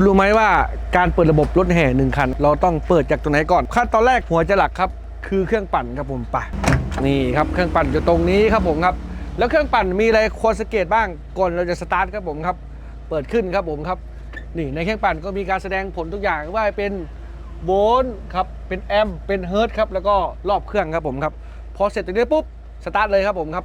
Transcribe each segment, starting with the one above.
คุณรู้ไหมว่าการเปิดระบบรถแห่หนึ่งคัน เราต้องเปิดจากตรงไหนก่อนขั้นตอนแรกหัวจะหลักครับ คือเครื่องปั่นครับผมไปนี่ครับเครื่องปั่นอยู่ตรงนี้ครับผมครับ แล้วเครื่องปั่นมีอะไรควรสังเกตบ้างก่อนเราจะสตาร์ทครับผมครับ เปิดขึ้นครับผมครับนี่ในเครื่องปั่นก็มีการแสดงผลทุกอย่างว่าเป็นโวลต์ครับเป็นแอมป์เป็นเฮิร์ตครับแล้วก็รอบเครื่องครับผมครับพอเสร็จตรงนี้ปุ๊บสตาร์ทเลยครับผมครับ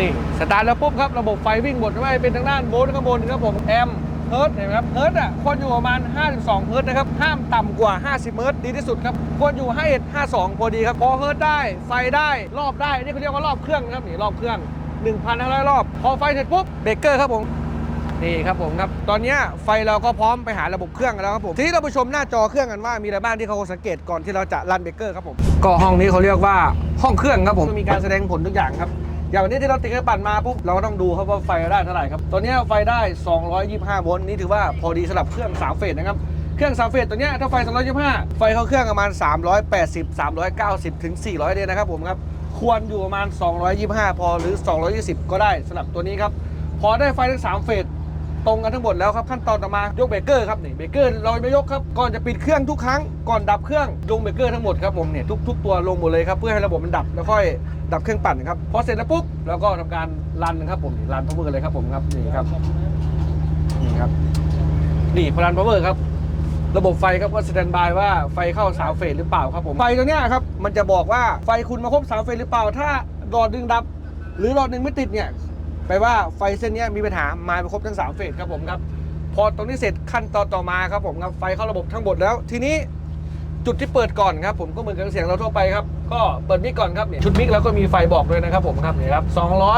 นี่สตาร์ทแล้วปุ๊บครับระบบไฟวิ่งหมดไม่ว่าจะเป็นทางด้านโวลต์ข้างบนครับผมแอมป์เฮิร์ตซ์เห็นไหมครับเฮิร์ตซ์อะควรอยู่ประมาณ 52 เฮิร์ตซ์นะครับห้ามต่ำกว่า 50 เฮิร์ตซ์ดีที่สุดครับควรอยู่ให้52 พอดีครับพอเฮิร์ตซ์ได้ไฟได้รอบได้นี่เขาเรียกว่ารอบเครื่องนะครับนี่รอบเครื่อง 1,500 รอบ พอไฟเสร็จปุ๊บเบรกเกอร์ครับผมนี่ครับผมครับ ตอนเนี้ยไฟเราก็พร้อมไปหาระบบเครื่องกันแล้วครับผม ทีนี้เราไปชมหน้าจอเครื่องกันว่ามีอะไรบ้างที่เขาสังเกตก่อนที่เราจะรันเบรกเกอร์ครับผม ก็ห้องนี้เขาเรียกว่าห้องเครื่องครับผม มีการแสดงผลทุกอย่างครับ อย่างวันนี้ที่เราติดเครื่องปั่นมาปุ๊บเราก็ต้องดูครับว่าไฟเราได้เท่าไหร่ครับตอนนี้ไฟได้ 225 โวลต์นี่ถือว่าพอดีสำหรับเครื่อง 3 เฟสนะครับเครื่อง 3 เฟสตัวเนี้ยถ้าไฟ 225 ไฟเข้าเครื่องประมาณ 380 390 ถึง 400เลยนะครับผมครับควรอยู่ประมาณ 225 พอหรือ 220 ก็ได้สำหรับตัวนี้ครับพอได้ไฟทั้ง 3 เฟส ตรงกันทั้งหมดแล้วครับขั้นตอนต่อมายกเบรกเกอร์ครับนี่เบรกเกอร์เราไม่ยกครับก่อนจะปิดเครื่องทุกครั้งก่อนดับเครื่องลงเบรกเกอร์ทั้งหมดครับผมเนี่ยทุกทุกตัวลงหมดเลยครับเพื่อให้ระบบมันดับแล้วค่อยดับเครื่องปั่นครับพอเสร็จแล้วปุ๊บเราก็ทำการรันครับผมรันพาวเวอร์เลยครับผมครับนี่ครับนี่ครับนี่พอรันพาวเวอร์ครับระบบไฟครับก็สแตนบายว่าไฟเข้าสาเฟสหรือเปล่าครับผมไฟตัวเนี้ยครับมันจะบอกว่าไฟคุณมาครบสาเฟสหรือเปล่า ถ้าหลอดหนึ่งดับ หรือหลอดหนึ่งไม่ติดเนี่ย แปลว่าไฟเส้นนี้มีปัญหามาไม่ครบทั้งสามเฟสครับผมครับ พอตรงนี้เสร็จขั้นตอนต่อมาครับผมครับไฟเข้าระบบทั้งหมดแล้ว ทีนี้จุดที่เปิดก่อนครับผมก็เหมือนกับเสียงเราทั่วไปครับ ก็เปิดมิกก่อนครับเนี่ยชุดมิกแล้วก็มีไฟบอกด้วยนะครับผมครับนี่ครับ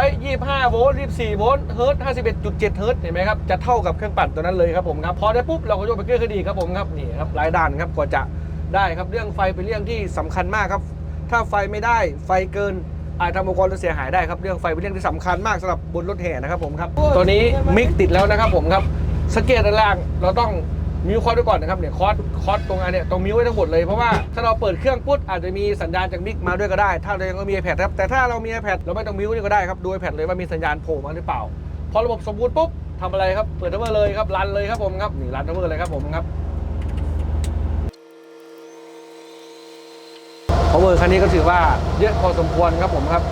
225โวลต์24โวลต์เฮิร์ต51.7เฮิร์ตเห็นไหมครับจะเท่ากับเครื่องปั่นตัวนั้นเลยครับผมครับพอได้ปุ๊บเราก็ยกเบรกเกอร์ขึ้นอีครับผมครับนี่ครับหลายด่านครับกว่าจะได้ครับเรื่องไฟเป็นเรื่องที่สำคัญมากครับ ถ้าไฟไม่ได้ไฟเกิน อาจทำอุปกรณ์เสียหายได้ครับเรื่องไฟเป็นเรื่องที่สำคัญมากสำหรับบนรถแห่นะครับผมครับตัวนี้มิกติดแล้วนะครับผมครับสเกตด้านล่างเราต้องมิวคอร์ดไว้ก่อนนะครับเนี่ยคอร์ดคอร์ดตรงอันเนี่ยต้องมิวไว้ทั้งหมดเลยเพราะว่าถ้าเราเปิดเครื่องปุ๊บอาจจะมีสัญญาณจากมิกมาด้วยก็ได้ ถ้าเรายังม่มี iPad ครับแต่ถ้าเรามี iPad เราไม่ต้องมิวนี่ก็ได้ครับดู iPad เลยว่ามีสัญญาณโผล่มาหรือเปล่า พอระบบสมบูรณ์ปุ๊บทำอะไรครับเปิดทัเวอร์เลยครับรันเลยครับผมครับนี่รันทัเวอร์เลยครับผมครับ power คันนี้ก็ถือว่าเยอะพอสมควรครับผมครับ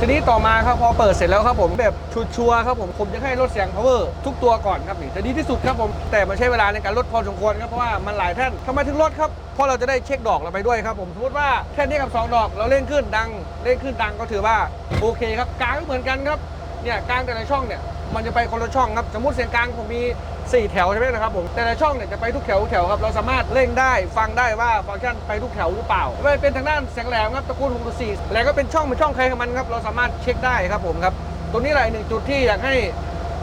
ทีนี้ต่อมาครับพอเปิดเสร็จแล้วครับผมแบบชัวร์ครับผมผมจะให้ลดเสียง power ทุกตัวก่อนครับนี่จะดีที่สุดครับผมแต่มันใช้เวลาในการลดพอสมควรครับเพราะว่ามันหลายแท่นทำไมถึงลดครับเพราะเราจะได้เช็คดอกเราไปด้วยครับผมสมมติว่าแท่นนี้กับ 2 ดอกเราเล่นขึ้นดังเล่นขึ้นดังก็ถือว่าโอเคครับกลางก็เหมือนกันครับเนี่ยกลางแต่ละช่องเนี่ย มันจะไปคนละช่องครับ สมมติเสียงกลางผมมี 4 แถวใช่ไหมนะครับผม แต่ละช่องเนี่ยจะไปทุกแถวแถวครับ เราสามารถเร่งได้ฟังได้ว่าฟังก์ชันไปทุกแถวหรือเปล่าไม่เป็นทางด้านเสียงแหลมครับตระกูล6 4แหลมก็เป็นช่องเป็นช่องใครของมันครับ เราสามารถเช็คได้ครับผมครับตรงนี้แหละหนึ่งจุดที่อยากให้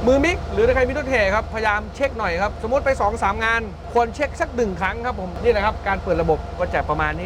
มือมิกหรือใครมีรถแห่ครับพยายามเช็คหน่อยครับ สมมติไป 2 3 งาน ควรเช็คสักหนึ่งครั้งครับผมนี่แหละครับการเปิดระบบก็จะประมาณนี้